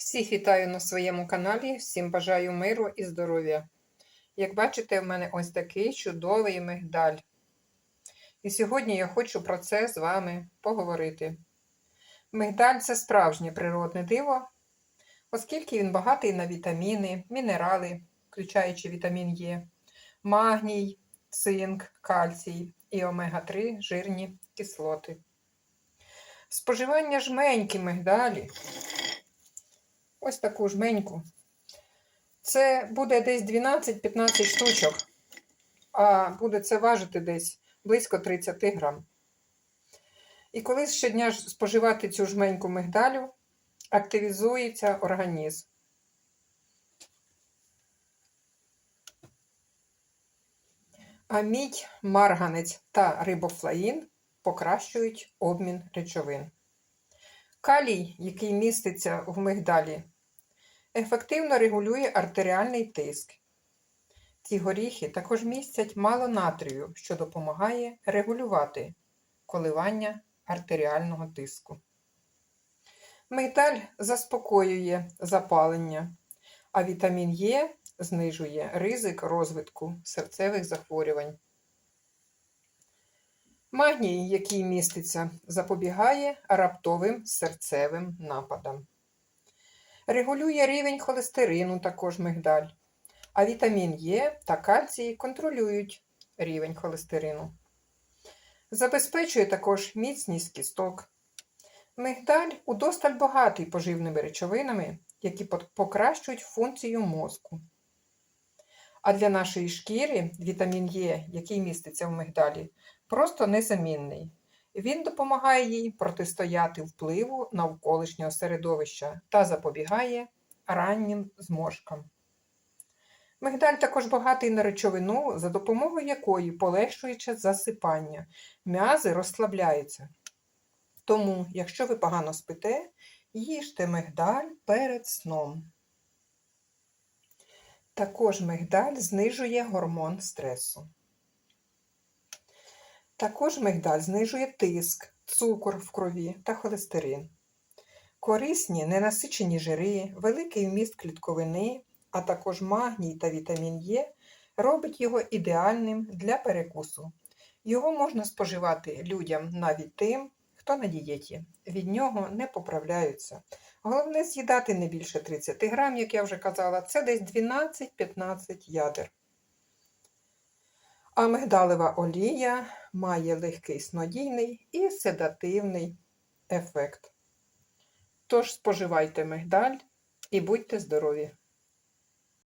Всіх вітаю на своєму каналі, всім бажаю миру і здоров'я. Як бачите, в мене ось такий чудовий мигдаль. І сьогодні я хочу про це з вами поговорити. Мигдаль це справжнє природне диво, оскільки він багатий на вітаміни, мінерали, включаючи вітамін Е, магній, цинк, кальцій і омега-3 жирні кислоти. Споживання жменьки мигдалі ось таку жменьку. Це буде десь 12-15 штучок, а буде це важити десь близько 30 грам. І коли щодня споживати цю жменьку мигдалю, активізується організм. А мідь, марганець та рибофлаїн покращують обмін речовин. Калій, який міститься в мигдалі, ефективно регулює артеріальний тиск. Ці горіхи також містять мало натрію, що допомагає регулювати коливання артеріального тиску. Мигдаль заспокоює запалення, а вітамін Е знижує ризик розвитку серцевих захворювань. Магній, який міститься, запобігає раптовим серцевим нападам. Регулює рівень холестерину також мигдаль, а вітамін Е та кальцій контролюють рівень холестерину. Забезпечує також міцність кісток. Мигдаль удосталь багатий поживними речовинами, які покращують функцію мозку. А для нашої шкіри вітамін Е, який міститься в мигдалі, просто незамінний. Він допомагає їй протистояти впливу навколишнього середовища та запобігає раннім зморшкам. Мигдаль також багатий на речовину, за допомогою якої полегшуючи засипання, м'язи розслабляються. Тому, якщо ви погано спите, їжте мигдаль перед сном. Також мигдаль знижує гормон стресу. Також мигдаль знижує тиск, цукор в крові та холестерин. Корисні ненасичені жири, великий вміст клітковини, а також магній та вітамін Е робить його ідеальним для перекусу. Його можна споживати людям навіть тим, хто на дієті. Від нього не поправляються. Головне з'їдати не більше 30 грам, як я вже казала, це десь 12-15 ядер. А мигдалева олія має легкий снодійний і седативний ефект. Тож споживайте мигдаль і будьте здорові!